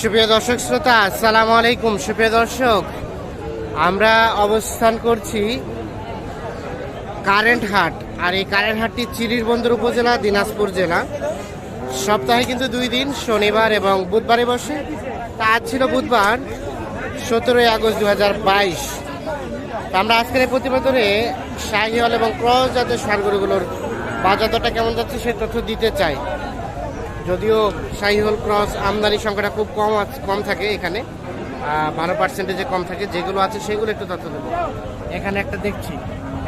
সুপ্রিয় দর্শক শ্রোতা, আসসালামু আলাইকুম। সুপ্রিয় দর্শক, আমরা অবস্থান করছি কারেন্ট হাট, আর এই কারেন্ট হাটটি চিরির বন্দর উপজেলা, দিনাজপুর জেলা। সপ্তাহে কিন্তু দুই দিন, শনিবার এবং বুধবারে বসে। তা আজ ছিল বুধবার, সতেরোই আগস্ট দু হাজার বাইশ। আমরা আজকের এই প্রতিবেদনে শাহিওয়াল এবং ক্রস জাতের সারগরুগুলোর বাজার দরটা কেমন যাচ্ছে সে তথ্য দিতে চাই। যদিও শাহিহল ক্রস আমদানি সংখ্যাটা খুব কম কম থাকে এখানে। বারো পার্সেন্টেজে কম থাকে। যেগুলো আছে সেগুলো একটু তথ্য দেবো। এখানে একটা দেখছি।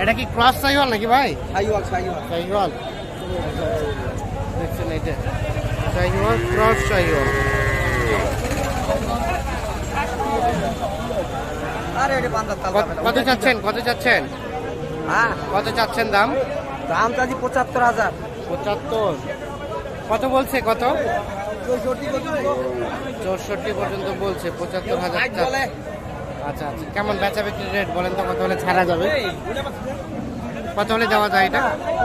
এটা কি ক্রস শাহিওয়াল নাকি ভাই? সাইওয়াল সাইওয়াল শাহিওয়াল। দেখছেন এটা শাহিওয়াল ক্রস শাহিওয়াল। কত চাচ্ছেন? কত চাচ্ছেন? হ্যাঁ। কত চাচ্ছেন দাম? দাম চাচ্ছি পঁচাত্তর হাজার। পঁচাত্তর। কত বলছে কত? চৌষট্টি পর্যন্ত বলছে পঁচাত্তর হাজার আচ্ছা আচ্ছা। কেমন বেচা বিক্রি রেট বলেন তো কত হলে ছাড়া যাবে? কত হলে দেওয়া যায় এটা?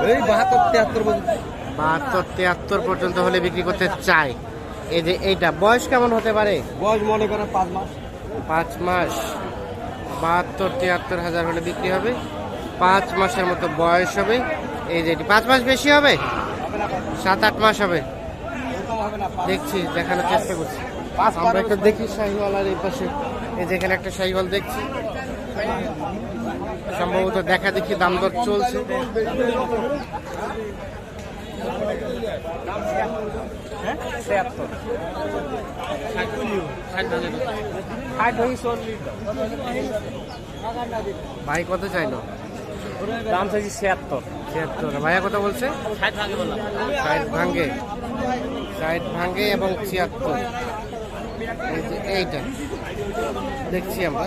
এই বাহাত্তর তিয়াত্তর পর্যন্ত। বাহাত্তর তিয়াত্তর পর্যন্ত হলে বিক্রি করতে চাই। এই যে এইটা বয়স কেমন হতে পারে? বয়স মনে করেন পাঁচ মাস। পাঁচ মাস। বাহাত্তর তিয়াত্তর হাজার হলে বিক্রি হবে। পাঁচ মাসের মতো বয়স হবে। এই যে এটি পাঁচ মাস বেশি হবে? সাত আট মাস হবে। দেখছি, দেখানোর চেষ্টা করছি। আমরা একটা দেখি শাহিওয়াল আর এই পাশে। এই যে এখানে একটা শাহিওয়াল দেখছি। সম্ভবত দেখা দেখি দাম দর চলছে। ভাই, কত চাইলো? দাম চাইছি ছিয়াত্তর। ছিয়াত্তর। ভাইয়া কথা বলছে? ষাট ষাট ভাঙ্গে ষাট ভাঙ্গে এবং ছিয়াত্তর। এইটা। দেখছি আমরা।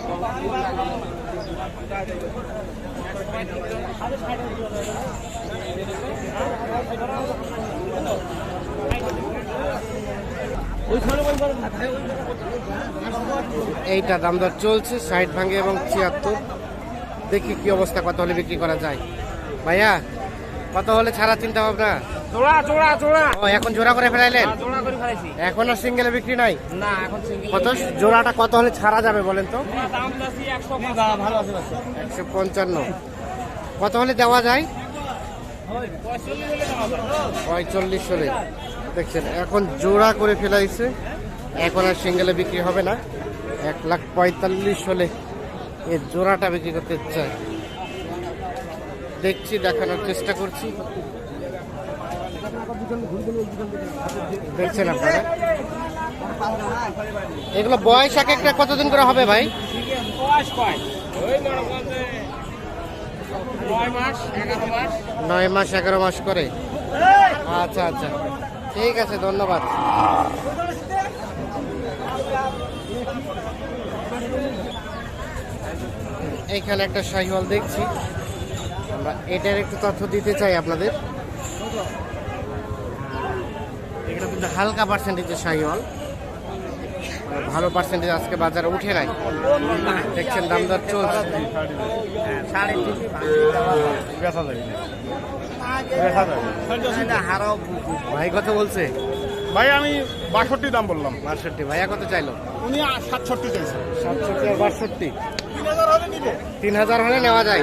এইটা দাম দর চলছে ষাট ভাঙ্গে এবং ছিয়াত্তর। দেখি কি অবস্থা কত হলে বিক্রি করা যায়। ভাইয়া কত হলে ছাড়া চিন্তা ভাবনা জোড়া জোড়া জোড়া। ও এখন জোড়া করে ফেলাইলেন? জোড়া করে ফেলাইছি। এখন আর সিঙ্গেলে বিক্রি নাই? না এখন সিঙ্গেল কত জোড়াটা কত হলে ছাড়া যাবে বলেন তো? দাম একশো ভালো আছে পঞ্চান্ন। কত হলে দেওয়া যায়? পঁয়তাল্লিশ হলে দেখছেন এখন জোড়া করে ফেলাইছে। এখন আর সিঙ্গেলে বিক্রি হবে না। এক লাখ পঁয়তাল্লিশ হলে এর জোড়াটা বিক্রি করতে চাই দেখছি, দেখানোর চেষ্টা করছি। দেখছেন আপনারা? এগুলো বয়স এক একটা, কতদিন করে হবে ভাই? নয় মাস, এগারো মাস করে। আচ্ছা আচ্ছা। ঠিক আছে, ধন্যবাদ। এইখানে একটা শাহিওয়াল দেখছি। আমরা এটার একটু তথ্য দিতে চাই আপনাদের। এগুলো কিন্তু হালকা পার্সেন্টেজের মানে ভালো পার্সেন্টেজ আজকে বাজারে উঠে নাই। দেখছেন দাম দর চলছে। ভাই কত বলছে? ভাই আমি বাষট্টি দাম বললাম। বাষট্টি। ভাইয়া কত চাইলো? উনি সাতষট্টি চাইছে। সাতষট্টি আর বাষট্টি। তিন হাজার হলে নেওয়া যায়।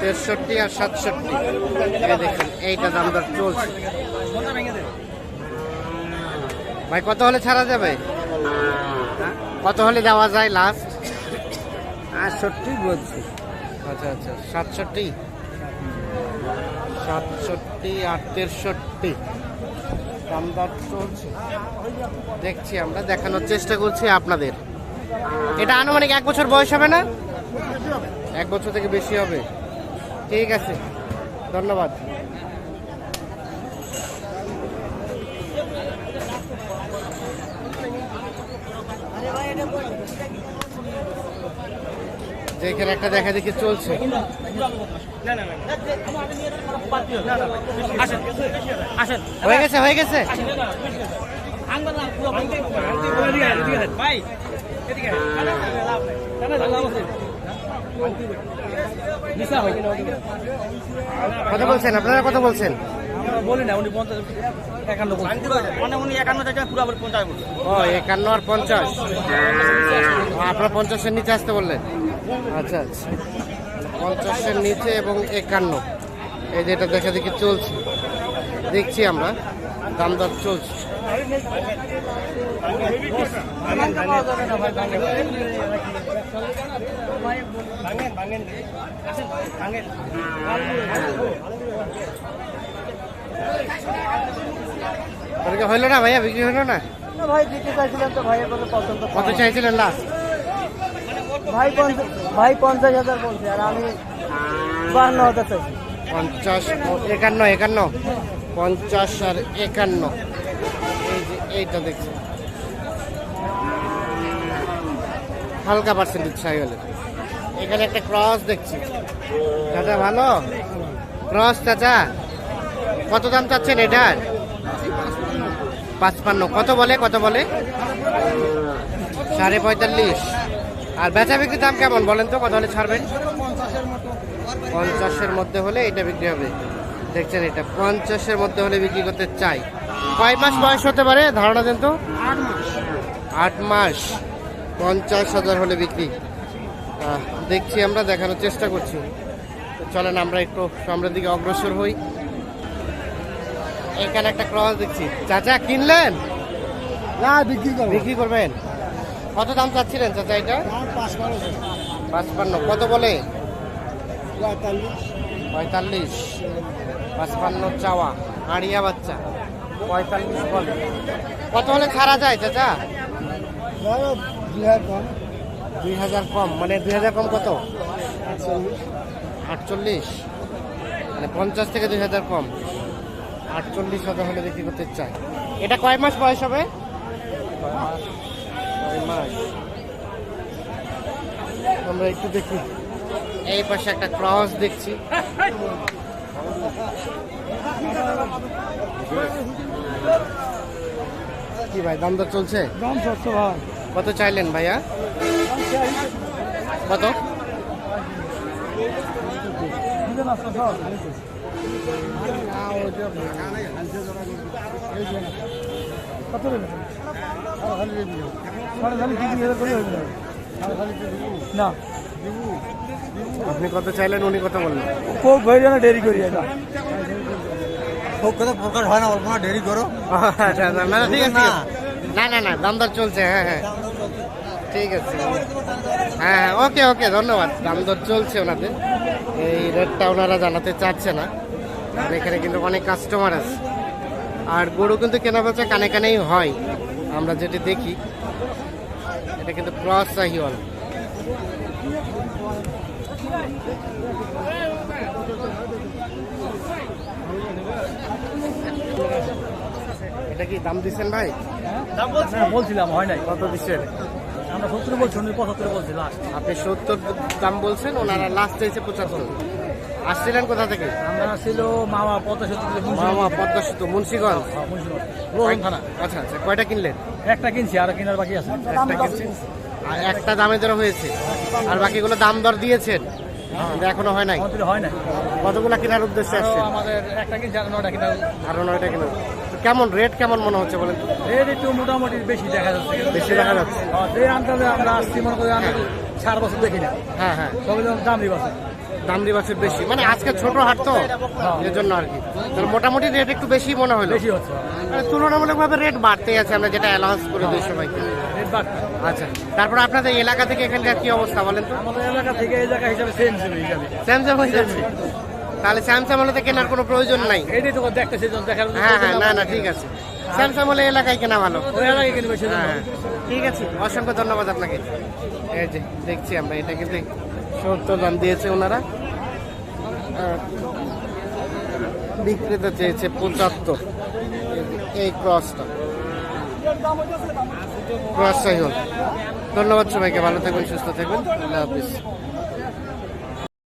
তেষট্টি আর সাতষট্টি। দেখেন এইটা দাম দর চলছে। ভাই কত হলে ছাড়া যাবে? কত হলে দেওয়া যায় লাস্ট আটষট্টি বলছি। আচ্ছা আচ্ছা সাতষট্টি? সাতষট্টি আর তেষট্টি। দাম দর চলছে। দেখছি আমরা দেখানোর চেষ্টা করছি আপনাদের। এটা আনুমানিক এক বছর বয়স হবে না? এক বছর থেকে বেশি হবে। ঠিক আছে, ধন্যবাদ। যে এখানে একটা দেখা দেখি চলছে। হয়ে গেছে হয়ে গেছে? ভাই কত বলছেন আপনারা কথা বলছেন। আমরা বলি না উনি পঞ্চাশ একান্ন মানে উনি একান্ন থেকে পুরো আবার পঞ্চাশ ও একান্ন আর পঞ্চাশ। আপনার পঞ্চাশের নিচে আসতে বললেন? আচ্ছা আচ্ছা। পঞ্চাশের নিচে এবং একান্ন। এই যেটা দেখা দেখি চলছে। দেখছি আমরা দাম দর চলছে। ওদিকে হইল না ভাইয়া বিক্রি হইল না? ভাই দিতে চাইছিলেন তো ভাইয়ের কথা পছন্দ কত চাইছিলেন লাস্ট ভাই পঞ্চাশ ভাই পঞ্চাশ হাজার বলছে আর আমি বান্ন হাজার চাইছি। পঞ্চাশ একান্ন একান্ন। পঞ্চাশ আর একান্ন। এই যে এইটা দেখছি। হালকা পার্সেন্টেজ সাইকেলের এখানে একটা ক্রস দেখছি। চাচা ভালো? ক্রস চাচা কত দাম চাচ্ছেন এটার? পাঁচপান্ন কত বলে কত বলে? সাড়ে পঁয়তাল্লিশ। আর বেচা বিক্রির দাম কেমন বলেন তো কত হলে ছাড়বেন? পঞ্চাশের মধ্যে হলে এটা বিক্রি হবে। দেখছেন এটা পঞ্চাশের মধ্যে হলে বিক্রি করতে চাই। কয় মাস বয়স হতে পারে? ধারণা দেন তো। আট মাস। পঞ্চাশ হাজার হলে বিক্রি। দেখছি আমরা দেখানোর চেষ্টা করছি। চলেন আমরা একটু সামনের দিকে অগ্রসর হই। এখানে একটা ক্রস দেখছি। চাচা কিনলেন? না বিক্রি করব। বিক্রি করবেন? কত দাম চাচ্ছিলেন চাচা এটা? পাঁচপান্ন। কত বলে? পঁয়তাল্লিশ। পাঁচপান্ন চাওয়া। আড়িয়া বাচ্চা। পঁয়তাল্লিশ বলে। কত হলে ছাড়া যায় চাচা? দুই হাজার কম মানে দুই হাজার কম কত? আটচল্লিশ। মানে পঞ্চাশ থেকে দুই হাজার কম। আটচল্লিশ হাজার হলে বিক্রি করতে চাই। এটা কয় মাস বয়স হবে? আমরা একটু দেখি। এই পাশে একটা ক্রস দেখছি। কি ভাই, দাম দর চলছে? দাম সস্ত ভাই। কত চাইলেন ভাইয়া? কত? কত না। আপনি কত চাইলেন উনি কত বললেন? খুব ভয় না দেরি করি এটা খুব কথা প্রকাশ হয় না অল্প না দেরি করো। আচ্ছা, আচ্ছা, না, না, ঠিক আছে। না না না দাম দর চলছে হ্যাঁ হ্যাঁ। ঠিক আছে। হ্যাঁ হ্যাঁ ওকে ওকে, ধন্যবাদ। দাম দর চলছে ওনাদের। এই রেটটা ওনারা জানাতে চাচ্ছে না। এখানে কিন্তু অনেক কাস্টমার আছে। আর গরু কিন্তু কেনা বেচা কানে কানেই হয়। আমরা যেটি দেখি, এটা কিন্তু ক্রস সাহিওয়াল। এটা কি দাম দিচ্ছেন ভাই? হ্যাঁ, বলছিলাম হয় নাই কত দিচ্ছেন? আমরা সত্তর বলছি উনি পঁচাত্তর বলছি লাস্ট আপনি সত্তর দাম বলছেন ওনারা লাস্ট চাইছে পঁচাত্তর। আসছিলেন কোথা থেকে? আমরা ছিল মামা পঁচাশি মামা পদ্মা সেতু মুন্সিগঞ্জ। রোহন থানা। আচ্ছা আচ্ছা কয়টা কিনলেন? একটা কিনছি আর কেনার বাকি আছে। একটা কিনছেন? আর একটা দামে দর হয়েছে। আর বাকিগুলো দাম দর দিয়েছেন? কিন্তু এখনও হয় নাই? হয় নাই। কতগুলো কেনার উদ্দেশ্যে আরও আসছেন? আমাদের একটা কিনছি আর নয়টা কিনা আরও নয়টা কেনা তো কেমন রেট কেমন মনে হচ্ছে বলেন? রেট একটু মোটামুটি বেশি দেখা যাচ্ছে। বেশি দেখা যাচ্ছে। হ্যাঁ, যে আন্দাজে আমরা আসছি মনে করি আমরা চার বছর দেখি না হ্যাঁ হ্যাঁ। সবাই যেমন দাম দিবা দাম দিবাসের বেশি। মানে আজকে ছোট হাট তো এর জন্য আর কি। মোটামুটি রেট একটু বেশি মনে হলো। বেশি হচ্ছে। মানে তুলনামূলকভাবে রেট বাড়তেই আছে আমরা যেটা অ্যালাউন্স করে দিই সবাইকে। আচ্ছা। তারপর আপনাদের এলাকা থেকে এখানকার কি অবস্থা বলেন তো? আমাদের এলাকা থেকে এই জায়গা হিসাবে সেম হিসাবে স্যামসাং হয়ে যাচ্ছে তাহলে স্যামসাং হলে কেনার কোনো প্রয়োজন নাই। এইটাই তো দেখতেছি হ্যাঁ হ্যাঁ না না ঠিক আছে। স্যামসাং হলে এলাকায় কেনা ভালো। হ্যাঁ। ঠিক আছে অসংখ্য ধন্যবাদ আপনাকে। এই যে দেখছি আমরা এটা কিন্তু সত্তর দাম দিয়েছে ওনারা। বিক্রেতা চেয়েছে পঁচাত্তর। এই ক্রসটা। ক্রসটাই হল ধন্যবাদ সবাইকে ভালো থাকবেন সুস্থ থাকবেন। আল্লাহ হাফিজ।